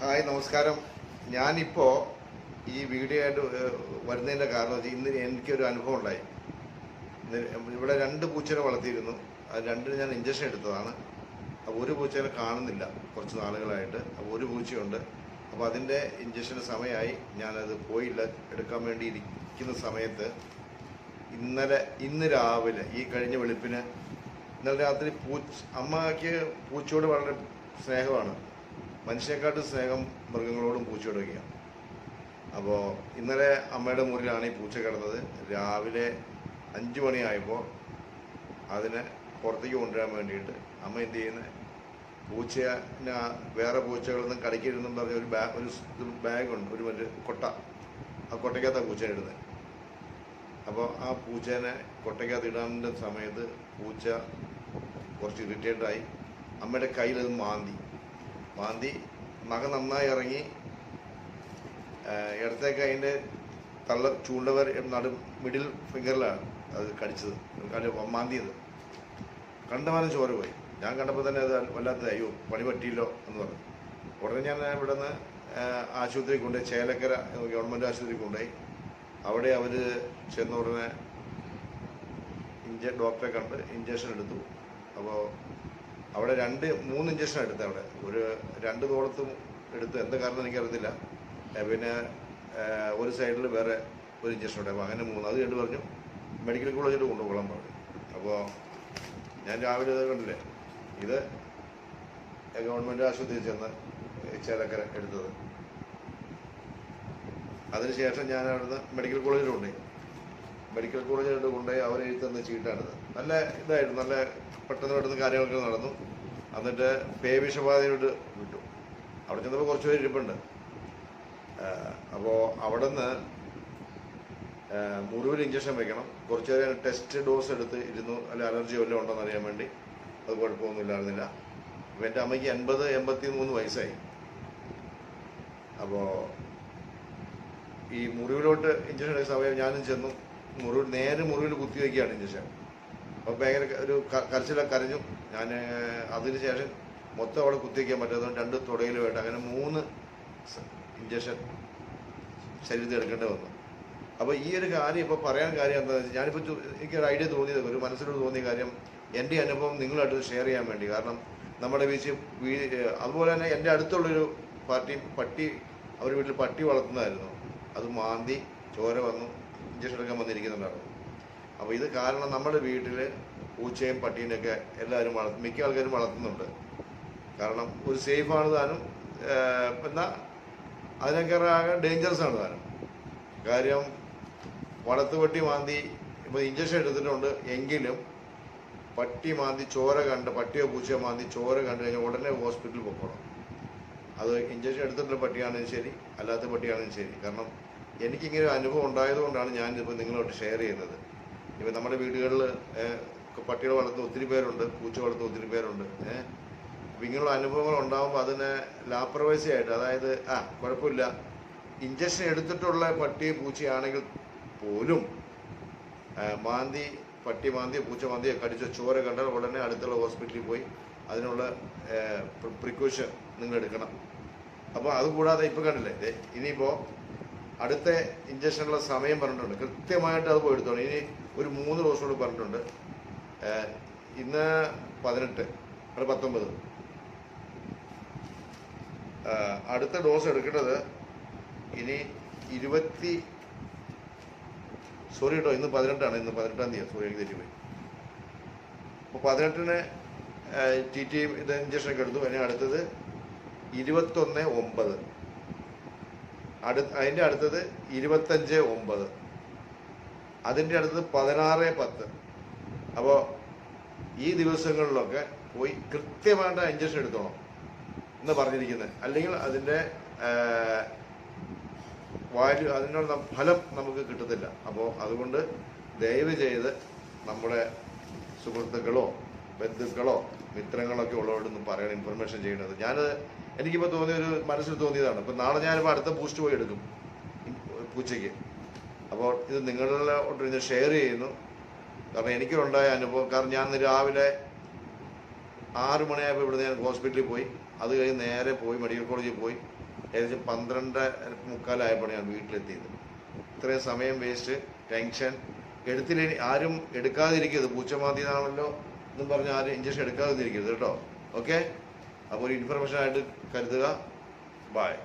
Hi നമസ്കാരം. ഞാനിപ്പോൾ ഈ വീഡിയോ ആയിട്ട് വരുന്നതിന്റെ കാരണം വെച്ചാൽ ഇന്ന് എനിക്കൊരു അനുഭവം ഉണ്ടായി. ഇവിടെ രണ്ട് പൂച്ചനെ വളർത്തിയിരുന്നു. അത് രണ്ടിന് ഞാൻ ഇഞ്ചക്ഷൻ എടുത്തതാണ്. അപ്പോൾ ഒരു പൂച്ചനെ കാണുന്നില്ല കുറച്ച് നാളുകളായിട്ട്. അപ്പോൾ ഒരു പൂച്ചയുണ്ട്. അപ്പോൾ അതിന്റെ ഇഞ്ചക്ഷന് സമയമായി. ഞാനത് പോയില്ല. എടുക്കാൻ വേണ്ടി ഇരിക്കുന്ന സമയത്ത് ഇന്നലെ ഇന്ന് രാവിലെ ഈ കഴിഞ്ഞ വെളുപ്പിന് ഇന്നലെ രാത്രി പൂച്ച അമ്മയ്ക്ക് പൂച്ചയോട് വളരെ സ്നേഹമാണ്. മനുഷ്യനെക്കാട്ടും സ്നേഹം മൃഗങ്ങളോടും പൂച്ചയോടൊക്കെയാണ്. അപ്പോൾ ഇന്നലെ അമ്മയുടെ മുറിയിലാണ് ഈ പൂച്ച കിടന്നത്. രാവിലെ അഞ്ച് മണിയായപ്പോൾ അതിനെ പുറത്തേക്ക് കൊണ്ടുവരാൻ വേണ്ടിയിട്ട് അമ്മ എന്ത് ചെയ്യുന്നത് പൂച്ചനെ വേറെ പൂച്ചകളൊന്നും കടിക്കരുതെന്നും പറഞ്ഞ ഒരു ബാഗ് ഒരു ബാഗുണ്ട് ഒരു മറ്റേ കൊട്ട. ആ കൊട്ടയ്ക്കകത്താണ് പൂച്ചനെ ഇടുന്നത് അപ്പോൾ ആ പൂച്ചേനെ കൊട്ടയ്ക്കകത്ത് ഇടാന്റെ സമയത്ത് പൂച്ച കുറച്ച് ഇറിറ്റേറ്റഡായി അമ്മയുടെ കയ്യിലത് മാന്തി. മാന്തി മക നന്നായി ഇറങ്ങി ഇടത്തേക്ക് ഇടത്തെ കൈന്റെ തള്ള ചൂണ്ടവർ നടു മിഡിൽ ഫിംഗറിലാണ് അത് കടിച്ചത്. കടി മാന്തിയത്. കണ്ടമാനം ചോര പോയി. ഞാൻ കണ്ടപ്പോൾ തന്നെ അത് വല്ലാത്ത അയ്യോ പണി പറ്റിയില്ലോ എന്ന് പറഞ്ഞു. ഉടനെ ഞാൻ ഇവിടെ നിന്ന് ആശുപത്രി കൊണ്ടുപോയി ചേലക്കര ഗവൺമെന്റ് ആശുപത്രി കൊണ്ടുപോയി. അവിടെ അവർ ചെന്ന ഉടനെ ഇഞ്ച ഡോക്ടറെ കണ്ട് ഇഞ്ചക്ഷൻ എടുത്തു. അപ്പോൾ അവിടെ രണ്ട് മൂന്ന് ഇഞ്ചക്ഷൻ എടുത്ത് അവിടെ. ഒരു രണ്ട് തോളത്തും എടുത്ത് എന്ത് കാരണം എനിക്കറിയത്തില്ല. പിന്നെ ഒരു സൈഡിൽ വേറെ ഒരു ഇഞ്ചക്ഷൻ ഉണ്ട് അപ്പോൾ അങ്ങനെ മൂന്ന്. അത് കണ്ടു പറഞ്ഞു മെഡിക്കൽ കോളേജിൽ കൊണ്ടുപോകാൻ പറഞ്ഞു. അപ്പോൾ ഞാൻ രാവിലെ ഇത് കണ്ടില്ലേ? ഇത് ഗവൺമെന്റ് ആശുപത്രിയിൽ ചെന്ന് ചേലക്കര എടുത്തത്. അതിനുശേഷം ഞാൻ അവിടുന്ന് മെഡിക്കൽ കോളേജിൽ കൊണ്ടുപോയി. മെഡിക്കൽ കോളേജിലോട്ട് കൊണ്ടുപോയി അവർ എഴുതി തന്ന ചീട്ടാണിത്. നല്ല ഇതായിരുന്നു. നല്ല പെട്ടെന്ന് പെട്ടെന്ന് കാര്യങ്ങളൊക്കെ നടന്നു. എന്നിട്ട് പേ വിഷബാധയോട്ട് വിട്ടു. അവിടെ ചെന്നപ്പോൾ കുറച്ച് പേര് ഇരിപ്പുണ്ട്. അപ്പോൾ അവിടെ നിന്ന് മുറിവിൽ ഇഞ്ചക്ഷൻ വെക്കണം. കുറച്ച് നേരം ടെസ്റ്റ് ഡോസ് എടുത്ത് ഇരുന്നു. അല്ല അലർജി വല്ലതും ഉണ്ടോ എന്നറിയാൻ വേണ്ടി. അത് കുഴപ്പമൊന്നും ഇല്ലായിരുന്നില്ല അപ്പോൾ എന്റെ അമ്മയ്ക്ക് എൺപത് എൺപത്തി മൂന്ന് വയസ്സായി. അപ്പോൾ ഈ മുറിവിലോട്ട് ഇഞ്ചക്ഷൻ എടുക്കുന്ന സമയം ഞാനും ചെന്നു. മുറിവ് നേരെ മുറിവിൽ കുത്തി വയ്ക്കുകയാണ് ഇഞ്ചക്ഷൻ അപ്പോൾ ഭയങ്കര ഒരു കരച്ചിലൊക്കെ കരഞ്ഞു. ഞാൻ അതിന് ശേഷം മൊത്തം അവിടെ കുത്തി വയ്ക്കാൻ പറ്റാത്തതുകൊണ്ട് രണ്ട് തുടയിൽ വേണ്ട അങ്ങനെ മൂന്ന് ഇഞ്ചക്ഷൻ ശരീരത്തിൽ എടുക്കേണ്ടി വന്നു. അപ്പോൾ ഈ ഒരു കാര്യം ഇപ്പോൾ പറയാൻ കാര്യം എന്താണെന്ന് വെച്ചാൽ ഞാനിപ്പോൾ എനിക്കൊരു ഐഡിയ തോന്നിയത് ഒരു മനസ്സിലോട് തോന്നിയ കാര്യം എന്റെ അനുഭവം നിങ്ങളായിട്ട് ഷെയർ ചെയ്യാൻ വേണ്ടി. കാരണം നമ്മുടെ വീഴ്ച വീ അതുപോലെ തന്നെ എന്റെ അടുത്തുള്ളൊരു പാർട്ടി പട്ടി അവർ വീട്ടിൽ പട്ടി വളർത്തുന്നതായിരുന്നു. അത് മാന്തി ചോര വന്നു. ഇഞ്ചക്ഷൻ എടുക്കാൻ വന്നിരിക്കുന്നുണ്ടാണ് അപ്പോൾ ഇത് കാരണം നമ്മുടെ വീട്ടിൽ പൂച്ചയും പട്ടീനൊക്കെ എല്ലാവരും വളർത്തും മിക്ക ആൾക്കാരും വളർത്തുന്നുണ്ട്. കാരണം ഒരു സേഫാണ് താനും എന്നാൽ അതിനൊക്കെ ആകെ ഡേഞ്ചറസ് ആണ് താനും. കാര്യം വളർത്തുപട്ടി മാന്തി ഇപ്പോൾ ഇഞ്ചക്ഷൻ എടുത്തിട്ടുണ്ട് എങ്കിലും പട്ടി മാന്തി ചോര കണ്ട് പട്ടിയോ പൂച്ചയോ മാന്തി ചോര കണ്ടു കഴിഞ്ഞാൽ ഉടനെ ഹോസ്പിറ്റലിൽ പൊക്കോണം അത് ഇഞ്ചക്ഷൻ എടുത്തിട്ടുള്ള പട്ടിയാണെങ്കിലും ശരി അല്ലാത്ത പട്ടിയാണെങ്കിലും ശരി. കാരണം എനിക്കിങ്ങനെ ഒരു അനുഭവം ഉണ്ടായതുകൊണ്ടാണ് ഞാൻ ഇപ്പോൾ നിങ്ങളോട് ഷെയർ ചെയ്യുന്നത്. ഇപ്പം നമ്മുടെ വീടുകളിൽ പട്ടികൾ വളർത്തുന്ന ഒത്തിരി പേരുണ്ട് പൂച്ച വളർത്തുന്ന ഒത്തിരി പേരുണ്ട് ഏഹ് അപ്പം ഇങ്ങനെയുള്ള അനുഭവങ്ങൾ ഉണ്ടാകുമ്പോൾ അതിനെ ലാപ്രവൈസിയായിട്ട് അതായത് ആ കുഴപ്പമില്ല. ഇഞ്ചക്ഷൻ എടുത്തിട്ടുള്ള പട്ടി പൂച്ചയാണെങ്കിൽ പോലും മാന്തി പട്ടി മാന്തിയോ പൂച്ച മാന്തിയോ കടിച്ച ചോര കണ്ടാൽ ഉടനെ അടുത്തുള്ള ഹോസ്പിറ്റലിൽ പോയി അതിനുള്ള പ്രിക്കോഷൻ നിങ്ങൾ എടുക്കണം. അപ്പോൾ അതുകൂടാതെ ഇപ്പം കണ്ടില്ലേ ഇനിയിപ്പോൾ അടുത്ത ഇഞ്ചക്ഷനുള്ള സമയം പറഞ്ഞിട്ടുണ്ട്. കൃത്യമായിട്ട് അത് പോയി ഇനി ഒരു മൂന്ന് ഡോസ് കൂടി പറഞ്ഞിട്ടുണ്ട്. ഇന്ന് പതിനെട്ട് അത് പത്തൊമ്പത്. അടുത്ത ഡോസ് എടുക്കേണ്ടത് ഇനി ഇരുപത്തി സോറി കേട്ടോ ഇന്ന് പതിനെട്ടാണ്. ഇന്ന് പതിനെട്ടാം തീയതി സോറി എനിക്ക് തെറ്റിപ്പോയി. അപ്പോൾ പതിനെട്ടിന് ടി ടി ഇത് ഇഞ്ചക്ഷനൊക്കെ എടുത്തു. ഇനി അടുത്തത് ഇരുപത്തൊന്ന് ഒമ്പത്. അടു അതിന്റെ അടുത്തത് ഇരുപത്തഞ്ച് ഒമ്പത്. അതിന്റെ അടുത്തത് പതിനാറ് പത്ത്. അപ്പോൾ ഈ ദിവസങ്ങളിലൊക്കെ പോയി കൃത്യമായിട്ട് ഇഞ്ചക്ഷൻ എടുത്തോണം എന്ന് പറഞ്ഞിരിക്കുന്നത്. അല്ലെങ്കിൽ അതിന്റെ വാല്യൂ അതിനുള്ള ഫലം നമുക്ക് കിട്ടത്തില്ല. അപ്പോൾ അതുകൊണ്ട് ദയവ് ചെയ്ത് നമ്മുടെ സുഹൃത്തുക്കളോ ബന്ധുക്കളോ മിത്രങ്ങളൊക്കെ ഉള്ളവരോടൊന്നും പറയണം ഇൻഫർമേഷൻ ചെയ്യണത്. ഞാൻ എനിക്കിപ്പോൾ തോന്നിയ ഒരു മനസ്സിൽ തോന്നിയതാണ്. ഇപ്പം നാളെ ഞാനിപ്പോൾ അടുത്ത ബൂസ്റ്റ് പോയി എടുക്കും. പൂച്ചയ്ക്ക്. അപ്പോൾ ഇത് നിങ്ങളോട് ഇത് ഷെയർ ചെയ്യുന്നു. കാരണം എനിക്കുണ്ടായ അനുഭവം കാരണം ഞാൻ രാവിലെ ആറ് മണിയായപ്പോൾ ഇവിടെ ഞാൻ ഹോസ്പിറ്റലിൽ പോയി. അത് കഴിഞ്ഞ് നേരെ പോയി മെഡിക്കൽ കോളേജിൽ പോയി. ഏകദേശം പന്ത്രണ്ട് മുക്കാലായപ്പോൾ ഞാൻ വീട്ടിലെത്തിയത്. ഇത്രയും സമയം വേസ്റ്റ് ടെൻഷൻ എടുത്തില്ല ആരും എടുക്കാതിരിക്കരുത്. പൂച്ചമാതിയാണല്ലോ എന്നും പറഞ്ഞ് ആരും ഇഞ്ചക്ഷൻ എടുക്കാതിരിക്കരുത് കേട്ടോ. ഓക്കെ അപ്പോൾ ഒരു ഇൻഫർമേഷൻ ആയിട്ട് കരുതുക. ബായ്